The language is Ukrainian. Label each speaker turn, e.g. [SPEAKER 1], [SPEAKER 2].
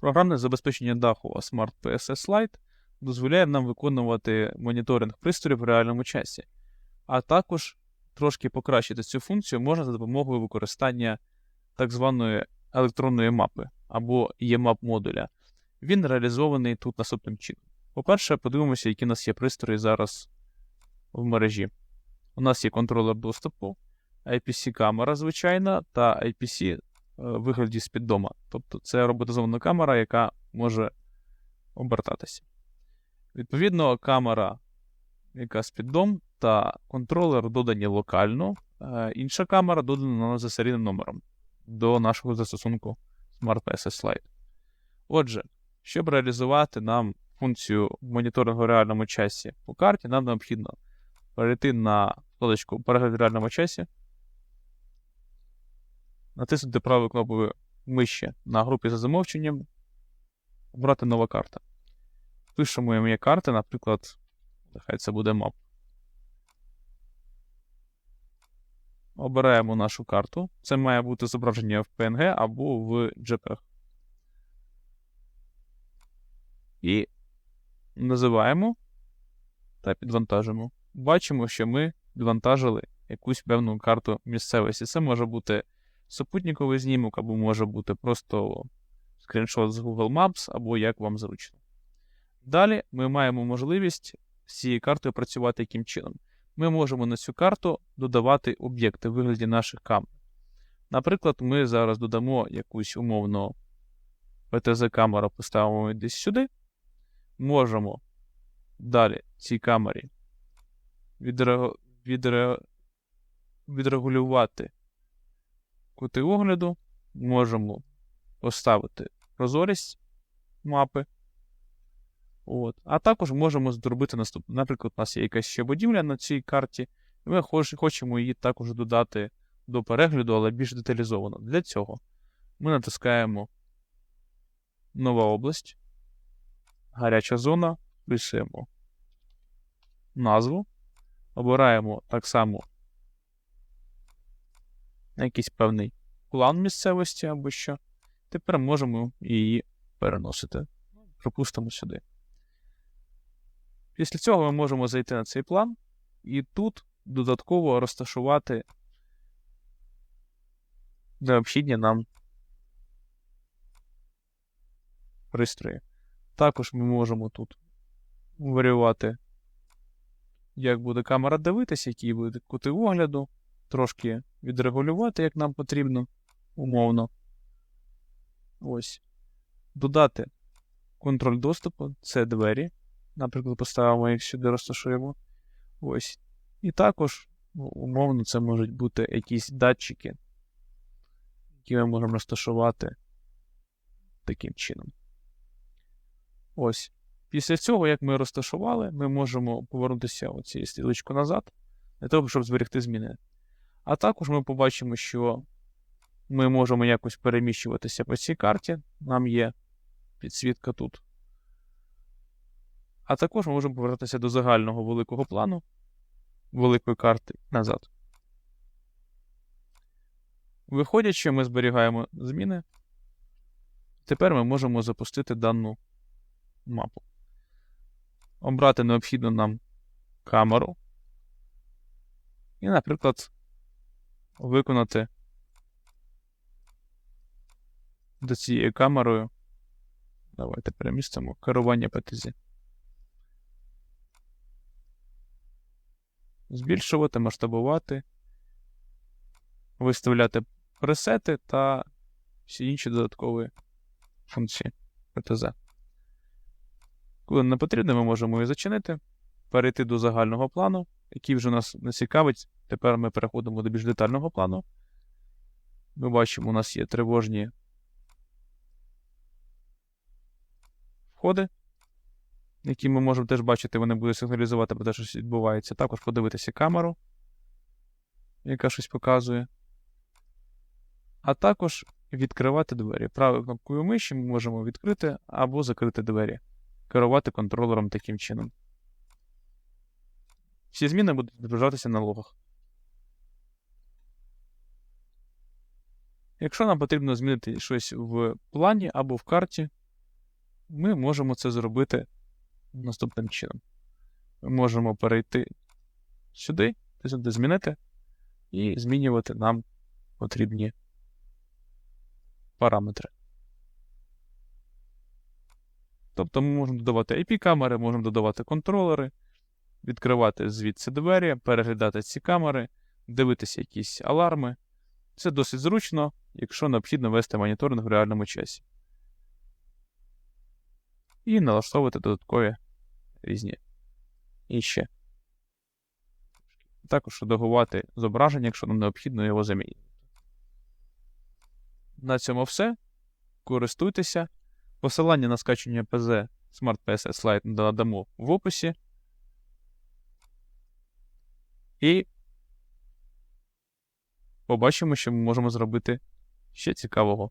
[SPEAKER 1] Програмне забезпечення даху Smart PSS Lite дозволяє нам виконувати моніторинг пристроїв в реальному часі, а також трошки покращити цю функцію можна за допомогою використання так званої електронної мапи або EMAP модуля. Він реалізований тут наступним чином. По-перше, подивимося, які у нас є пристрої зараз в мережі. У нас є контролер доступу, IPC-камера звичайна та IPC вигляді з-під дома. Тобто це роботизована камера, яка може обертатися. Відповідно, камера, яка з-під дом, та контролер додані локально, інша камера додана за серійним номером до нашого застосунку Smart PSS Lite. Отже, щоб реалізувати нам функцію моніторингу в реальному часі по карті, нам необхідно перейти на вкладочку Перегляд в реальному часі, натиснути правою кнопкою миші на групі за замовченням, обрати нова карта. Пишемо ім'я карти, наприклад, нехай це буде map. Обираємо нашу карту. Це має бути зображення в PNG або в JPEG. І називаємо та підвантажимо. Бачимо, що ми відвантажили якусь певну карту місцевості. Це може бути супутниковий знімок, або може бути просто скріншот з Google Maps, або як вам зручно. Далі ми маємо можливість з цією картою працювати яким чином. Ми можемо на цю карту додавати об'єкти в вигляді наших камер. Наприклад, ми зараз додамо якусь умовно ПТЗ-камеру, поставимо десь сюди. Можемо далі цій камері відре... Відре... відрегулювати кути огляду, можемо поставити прозорість мапи. От. А також можемо зробити наступне. Наприклад, у нас є якась ще будівля на цій карті, і ми хочемо її також додати до перегляду, але більш деталізовано. Для цього ми натискаємо нова область, гаряча зона, пишемо назву, обираємо так само якийсь певний план місцевості або що. Тепер можемо її переносити. Пропустимо сюди. Після цього ми можемо зайти на цей план і тут додатково розташувати необхідні нам пристрої. Також ми можемо тут варіювати, як буде камера дивитися, які будуть кути огляду, трошки відрегулювати, як нам потрібно, умовно. Ось. Додати контроль доступу це двері. Наприклад, поставимо їх сюди, розташуємо. Ось. І також, ну, умовно, це можуть бути якісь датчики, які ми можемо розташувати таким чином. Ось. Після цього, як ми розташували, ми можемо повернутися оцією стрілочку назад, для того, щоб зберегти зміни. А також ми побачимо, що ми можемо якось переміщуватися по цій карті. Нам є підсвітка тут. А також ми можемо повертатися до загального великого плану, великої карти назад. Виходячи, ми зберігаємо зміни. Тепер ми можемо запустити дану мапу. Обрати необхідну нам камеру. І, наприклад, виконати до цією камерою. Давайте перемістимо керування ПТЗ. Збільшувати, масштабувати, виставляти пресети та всі інші додаткові функції ПТЗ. Коли не потрібно, ми можемо її зачинити, перейти до загального плану, який вже нас не цікавить. Тепер ми переходимо до більш детального плану. Ми бачимо, у нас є тривожні входи, які ми можемо теж бачити, вони будуть сигналізувати про те, що відбувається. Також подивитися камеру, яка щось показує. А також відкривати двері. Правою кнопкою миші ми можемо відкрити або закрити двері, керувати контролером таким чином. Всі зміни будуть відображатися на логах. Якщо нам потрібно змінити щось в плані або в карті, ми можемо це зробити наступним чином. Ми можемо перейти сюди, тиснути змінити, і змінювати нам потрібні параметри. Тобто ми можемо додавати IP-камери, можемо додавати контролери, відкривати звідси двері, переглядати ці камери, дивитися якісь аларми. Це досить зручно, якщо необхідно вести моніторинг в реальному часі. І налаштовувати додаткові різні. І ще. Також редагувати зображення, якщо нам необхідно його замінити. На цьому все. Користуйтеся. Посилання на скачування PZ Smart PSS Lite надамо в описі. І побачимо, що ми можемо зробити ще цікавого.